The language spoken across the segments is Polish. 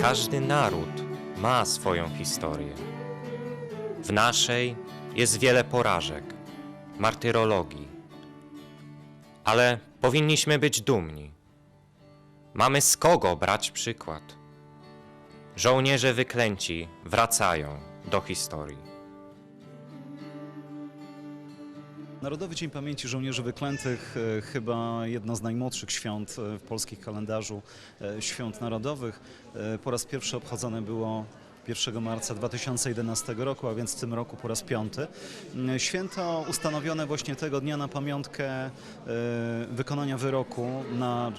Każdy naród ma swoją historię. W naszej jest wiele porażek, martyrologii. Ale powinniśmy być dumni. Mamy z kogo brać przykład. Żołnierze wyklęci wracają do historii. Narodowy Dzień Pamięci Żołnierzy Wyklętych, e, chyba jedno z najmłodszych świąt e, w polskim kalendarzu e, świąt narodowych. Po raz pierwszy obchodzone było 1 marca 2011 roku, a więc w tym roku po raz piąty. Mm, Święto ustanowione właśnie tego dnia na pamiątkę wykonania wyroku na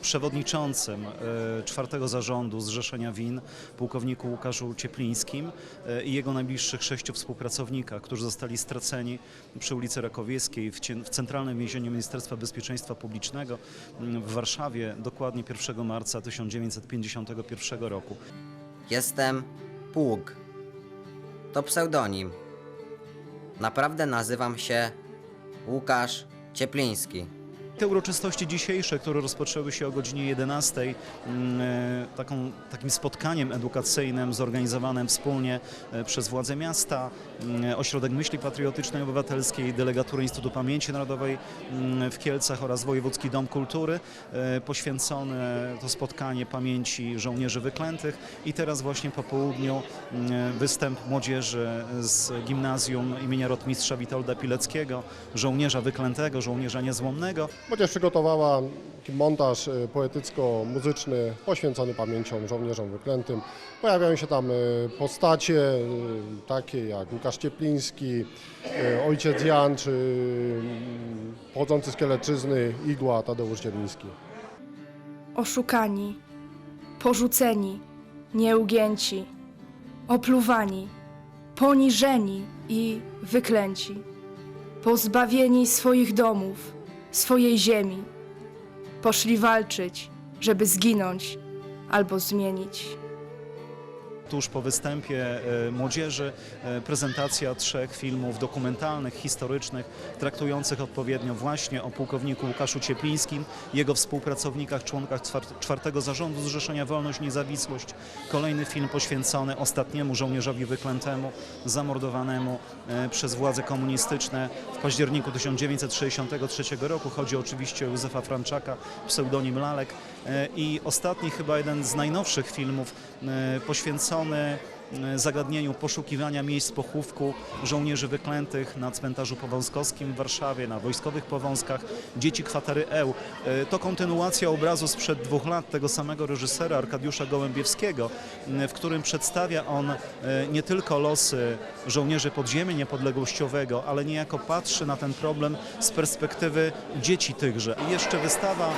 przewodniczącym e, czwartego zarządu Zrzeszenia Win, pułkowniku Łukaszu Cieplińskim e, i jego najbliższych sześciu współpracownikach, którzy zostali straceni przy ulicy Rakowieckiej w, Centralnym Więzieniu Ministerstwa Bezpieczeństwa Publicznego m, w Warszawie dokładnie 1 marca 1951 roku. Jestem Pług. To pseudonim. Naprawdę nazywam się Łukasz Ciepliński. Te uroczystości dzisiejsze, które rozpoczęły się o godzinie 11, mm, e, taką, takim spotkaniem edukacyjnym zorganizowanym wspólnie e, przez władze miasta, mm, Ośrodek Myśli Patriotycznej Obywatelskiej, Delegatury Instytutu Pamięci Narodowej mm, w Kielcach oraz Wojewódzki Dom Kultury, e, poświęcone to spotkanie pamięci żołnierzy wyklętych i teraz właśnie po południu występ młodzieży z gimnazjum imienia rotmistrza Witolda Pileckiego, żołnierza wyklętego, żołnierza niezłomnego. Młodzież przygotowała montaż y, poetycko-muzyczny poświęcony pamięciom żołnierzom wyklętym. Pojawiają się tam y, postacie y, takie jak Łukasz Ciepliński, ojciec Jan czy pochodzący z Kieleczyzny Igła Tadeusz Zieliński. oszukani, porzuceni, nieugięci, opluwani, poniżeni i wyklęci, pozbawieni swoich domów, swojej ziemi, poszli walczyć, żeby zginąć albo zmienić. Tuż po występie e, młodzieży e, prezentacja trzech filmów dokumentalnych, historycznych, traktujących odpowiednio właśnie o pułkowniku Łukaszu Cieplińskim, jego współpracownikach, członkach czwar- czwartego zarządu Zrzeszenia Wolność Niezawisłość. Kolejny film poświęcony ostatniemu żołnierzowi wyklętemu, zamordowanemu e, przez władze komunistyczne w październiku 1963 roku. Chodzi oczywiście o Józefa Franczaka, pseudonim Lalek. I ostatni, chyba jeden z najnowszych filmów e, poświęcony e, zagadnieniu poszukiwania miejsc pochówku żołnierzy wyklętych na cmentarzu powązkowskim w Warszawie, na wojskowych powązkach, dzieci kwatery Eł. E, To kontynuacja obrazu sprzed dwóch lat tego samego reżysera Arkadiusza Gołębiewskiego, w którym przedstawia on e, nie tylko losy żołnierzy podziemia niepodległościowego, ale niejako patrzy na ten problem z perspektywy dzieci tychże. I jeszcze wystawa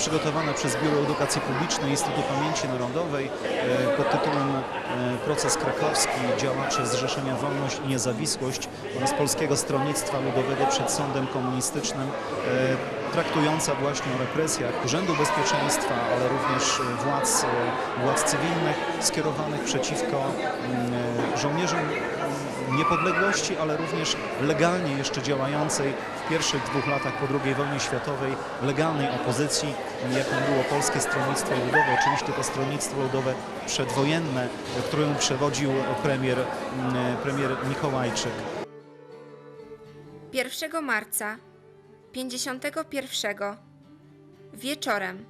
przygotowana przez Biuro Edukacji Publicznej Instytutu Pamięci Narodowej e, pod tytułem e, Proces Krakowski, działacze Zrzeszenia Wolność i Niezawisłość oraz Polskiego Stronnictwa Ludowego przed sądem komunistycznym, e, traktująca właśnie o represjach Urzędu Bezpieczeństwa, ale również władz, władz cywilnych skierowanych przeciwko mm, żołnierzom niepodległości, ale również legalnie jeszcze działającej w pierwszych dwóch latach po II wojnie światowej legalnej opozycji, jaką było Polskie Stronnictwo Ludowe. Oczywiście to Stronnictwo Ludowe przedwojenne, którym przewodził premier, mm, premier Mikołajczyk. 1 marca 51 wieczorem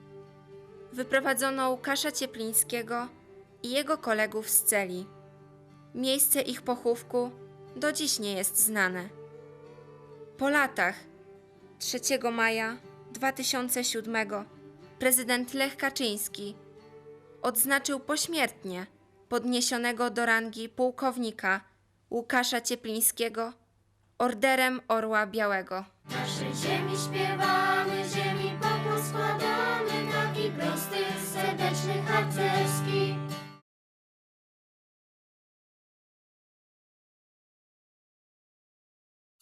wyprowadzono Łukasza Cieplińskiego i jego kolegów z celi. Miejsce ich pochówku do dziś nie jest znane. Po latach 3 maja 2007 prezydent Lech Kaczyński odznaczył pośmiertnie podniesionego do rangi pułkownika Łukasza Cieplińskiego Orderem Orła Białego. Naszej ziemi śpiewamy, ziemi pokłon składamy, taki prosty, serdeczny, harcerski.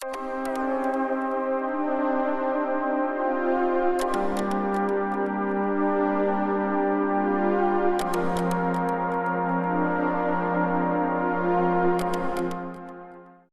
you